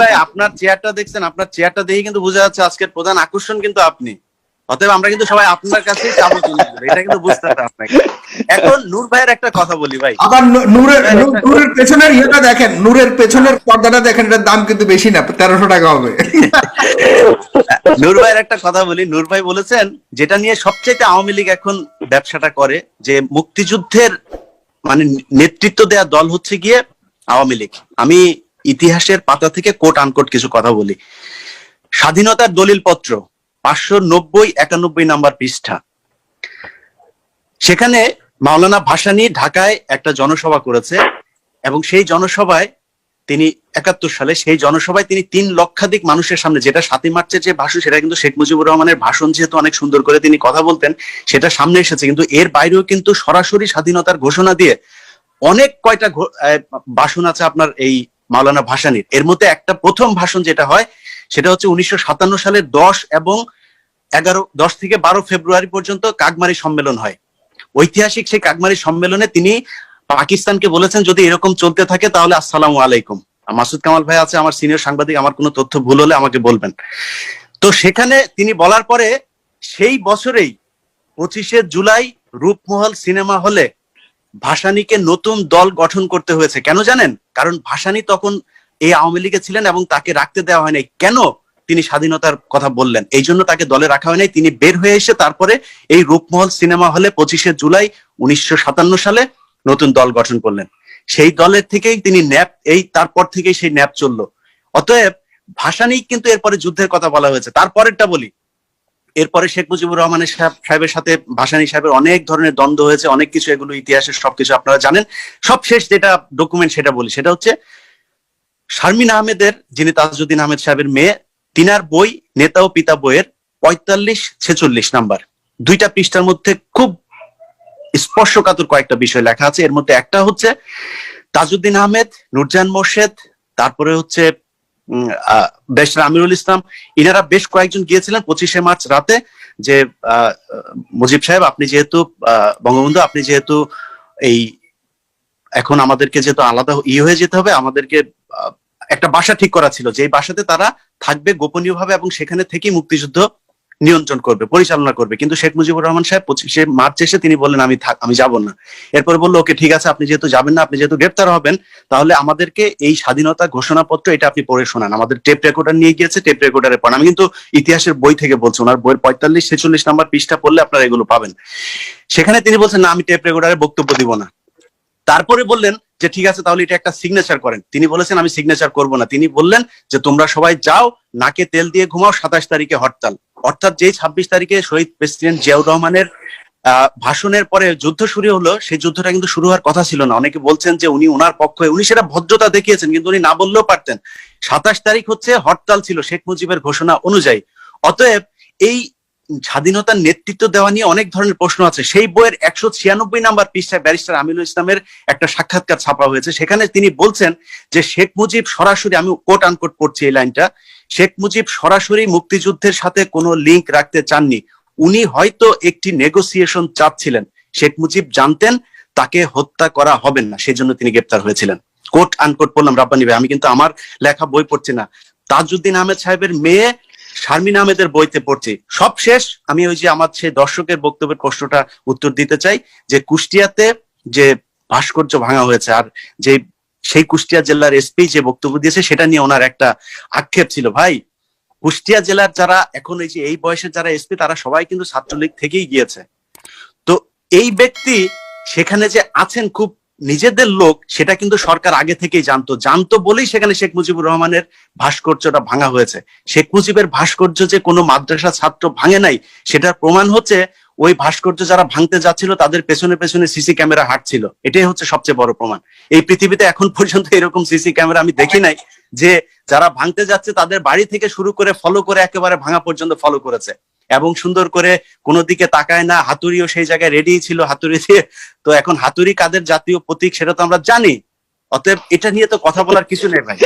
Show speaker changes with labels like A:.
A: ভাই আপনার চেয়ারটা দেখছেন আপনার চেয়ারটা দেখে কিন্তু বোঝা যাচ্ছে আজকের প্রধান আকর্ষণ কিন্তু আপনি। অতএব আমরা কিন্তু সবাই আপনার কাছে চাবো এটা কিন্তু বুঝতে হবে আপনাকে। এখন নূর ভাইয়ের একটা কথা বলি ভাই।
B: আবার নূরের নূরের পেছনের ইয়েটা দেখেন নূরের পেছনের পর্দাটা দেখেন এটার দাম কিন্তু বেশি না তেরোশো টাকা হবে।
A: নূর ভাইয়ের একটা কথা বলি নূর ভাই বলেছেন যেটা নিয়ে সবচেয়ে আওয়ামী লীগ এখন ব্যবসাটা করে যে মুক্তিযুদ্ধের মানে নেতৃত্ব দেয়া দল হচ্ছে গিয়ে আওয়ামী লীগ। আমি ইতিহাসের পাতা থেকে কোট আনকোট কিছু কথা বলি। স্বাধীনতার দলিল পত্র পাঁচশো নব্বই একানব্বই নাম্বার পৃষ্ঠা। সেখানে মাওলানা ভাসানী ঢাকায় একটা জনসভা করেছে এবং সেই জনসভায় তিনি একাত্তর সালে, সেই জনসভায় তিনি তিন লক্ষাধিক মানুষের সামনে যেটা সাতই মার্চের যে ভাষণ, সেটা কিন্তু শেখ মুজিবুর রহমানের ভাষণ যেহেতু অনেক সুন্দর করে তিনি কথা বলতেন, সেটা সামনে এসেছে। কিন্তু এর বাইরেও কিন্তু সরাসরি স্বাধীনতার ঘোষণা দিয়ে অনেক কয়টা ভাষণ আছে আপনার এই মাওলানা ভাসানির। এর মধ্যে একটা প্রথম ভাষণ যেটা হয়, সেটা হচ্ছে উনিশশো সাতান্ন সালের দশ এবং এগারো, দশ থেকে বারো ফেব্রুয়ারি পর্যন্ত কাকমারি সম্মেলন হয়। ঐতিহাসিক সেই কাকমারি সম্মেলনে তিনি পাকিস্তানকে বলেছেন, যদি এরকম চলতে থাকে তাহলে আসসালামু আলাইকুম। মাসুদ কামাল ভাই আছে, আমার সিনিয়র সাংবাদিক, আমার কোনো তথ্য ভুল হলে আমাকে বলবেন। তো সেখানে তিনি বলার পরে সেই বছরেই পঁচিশে জুলাই রূপমহল সিনেমা হলে ভাসানীকে নতুন দল গঠন করতে হয়েছে। কেন জানেন? কারণ ভাসানী তখন এই আওয়ামী লীগে ছিলেন এবং তাকে রাখতে দেওয়া হয়নি। কেন তিনি স্বাধীনতার কথা বললেন? এই জন্য তাকে দলে রাখা হয়নি। তিনি বের হয়ে এসে তারপরে এই রূপমহল সিনেমা হলে পঁচিশে জুলাই উনিশশো সাতান্ন সালে নতুন দল গঠন করলেন। সেই দলের থেকেই তিনি ন্যাপ, এই তারপর থেকেই সেই ন্যাপ চলল। অতএব ভাসানী কিন্তু এরপরে যুদ্ধের কথা বলা হয়েছে। তারপরেরটা বলি। এরপরে শেখ মুজিবুর রহমানের সাহেব- সাহেবের সাথে ভাসানী সাহেবের অনেক ধরনের দ্বন্দ্ব হয়েছে, অনেক কিছু এগুলো ইতিহাসের সবকিছু আপনারা জানেন। সবশেষ যেটা ডকুমেন্ট সেটা বলি, সেটা হচ্ছে শারমিন আহমেদের, যিনি তাজউদ্দিন আহমেদ সাহেবের মেয়ে, তিনার বই নেতা ও পিতা বইয়ের পঁয়তাল্লিশ ছেচল্লিশ নাম্বার। দুইটা পৃষ্ঠার মধ্যে খুব স্পর্শকাতর কয়েকটা বিষয় লেখা আছে। এর মধ্যে একটা হচ্ছে তাজউদ্দিন আহমেদ, নুরজান মোর্শেদ, তারপরে হচ্ছে বেশরা আমিরুল ইসলাম, ইনারা বেশ কয়েকজন গিয়েছিলেন পঁচিশে মার্চ রাতে যে মুজিব সাহেব, আপনি যেহেতু বঙ্গবন্ধু, আপনি যেহেতু এই, এখন আমাদেরকে যেহেতু আলাদা ই হয়ে যেতে হবে, আমাদেরকে একটা বাসা ঠিক করা ছিল। যে বাসাতে তারা থাকবে গোপনীয় ভাবে এবং সেখানে থেকেই মুক্তিযুদ্ধ নিয়ন্ত্রণ করবে, পরিচালনা করবে। কিন্তু শেখ মুজিবুর রহমান সাহেব পঁচিশে মার্চ এসে তিনি বললেন, আমি থাক, আমি যাব না। এরপরে বলল, ওকে, ঠিক আছে, আপনি যেহেতু যাবেন না, আপনি যেহেতু গ্রেপ্তার হবেন, তাহলে আমাদেরকে এই স্বাধীনতা ঘোষণাপত্র, এটা আপনি পড়ে শোনান। আমাদের টেপ রেকর্ডার নিয়ে গিয়েছে, টেপ রেকর্ডারে পড়ান। আমি কিন্তু ইতিহাসের বই থেকে বলছি, ওনার বইয়ের পঁয়তাল্লিশ ছেচল্লিশ নাম্বার পৃষ্ঠা পড়লে আপনারা এগুলো পাবেন। সেখানে তিনি বলছেন, না, আমি টেপ রেকর্ডারে বক্তব্য দিব না। তারপরে বললেন যে, ঠিক আছে, তাহলে এটা একটা সিগনেচার করেন। তিনি বলেছেন, আমি সিগনেচার করব না। তিনি বললেন যে, তোমরা সবাই যাও, নাকে তেল দিয়ে ঘুমাও, সাতাশ তারিখে হরতাল। অর্থাৎ যেই ছাব্বিশ তারিখে শহীদ প্রেসিডেন্ট জিয়াউর রহমানের ভাষণের পরে যুদ্ধ শুরু হলো, সেই যুদ্ধটা কিন্তু শুরু হওয়ার কথা ছিল না। অনেকে বলছেন যে, উনি ওনার পক্ষে, উনি সেটা ভদ্রতা দেখিয়েছেন, কিন্তু উনি না বললেও পারতেন। সাতাশ তারিখ হচ্ছে হরতাল ছিল শেখ মুজিবের ঘোষণা অনুযায়ী। অতএব এই স্বাধীনতার নেতৃত্ব দেওয়া নিয়ে অনেক ধরনের প্রশ্ন আছে। সেই বইয়ের একশো ছিয়ানব্বই নাম্বার পৃষ্ঠায় ব্যারিস্টার আমিনুল ইসলামের একটা সাক্ষাৎকার ছাপা হয়েছে। সেখানে তিনি বলছেন যে, শেখ মুজিব সরাসরি আমি কোট আনকোট পড়ছি এই লাইনটা, শেখ মুজিব সরাসরি মুক্তিযুদ্ধের সাথে কোনো লিংক রাখতে চাননি। উনি হয়তো একটি নেগোসিয়েশন চাচ্ছিলেন। শেখ মুজিব জানতেন তাকে হত্যা করা হবে না, সেজন্য তিনি গ্রেপ্তার হয়েছিলেন। কোট আনকোট পড়লাম রাব্বানি ভাই, আমি কিন্তু আমার লেখা বই পড়ছি না। তাজউদ্দিন আহমেদ সাহেবের মেয়ে শারমিন আহমেদের বইতে পড়ছি। সব শেষ, আমি ওই যে আমার সেই দর্শকের বক্তব্যের প্রশ্নটা উত্তর দিতে চাই, যে কুষ্টিয়াতে যে ভাস্কর্য ভাঙা হয়েছে আর যে সেই কুষ্টিয়া জেলার এসপি যে বক্তব্য দিয়েছে, সেটা নিয়ে ওনার একটা আক্ষেপ ছিল। ভাই, কুষ্টিয়া জেলার যারা এখন এই যে এই বয়সের যারা এসপি, তারা সবাই কিন্তু ছাত্রলীগ থেকেই গিয়েছে। তো এই ব্যক্তি সেখানে যে আছেন খুব নিজেদের লোক সেটা কিন্তু সরকার আগে থেকেই জানতো। জানতো বলেই সেখানে শেখ মুজিবুর রহমানের ভাস্কর্যটা ভাঙা হয়েছে। শেখ মুজিবের ভাস্কর্য যে কোনো মাদ্রাসা ছাত্র ভাঙে নাই, সেটার প্রমাণ হচ্ছে ওই ভাস্কর্য যারা ভাঙতে যাচ্ছিল, তাদের পেছনে পেছনে সিসি ক্যামেরা হাঁটছিল। এটাই হচ্ছে সবচেয়ে বড় প্রমাণ। এই পৃথিবীতে এখন পর্যন্ত এরকম সিসি ক্যামেরা আমি দেখি নাই যে যারা ভাঙতে যাচ্ছে, তাদের বাড়ি থেকে শুরু করে ফলো করে, একেবারে ভাঙা পর্যন্ত ফলো করেছে। এবং সুন্দর করে কোনো দিকে তাকায় না, হাতুড়িও সেই জায়গায় রেডি ছিল, হাতুড়ি দিয়ে। তো এখন হাতুড়ি কাদের জাতীয় প্রতীক সেটা তো আমরা জানি। অতএব এটা নিয়ে তো কথা বলার কিছু নেই ভাই।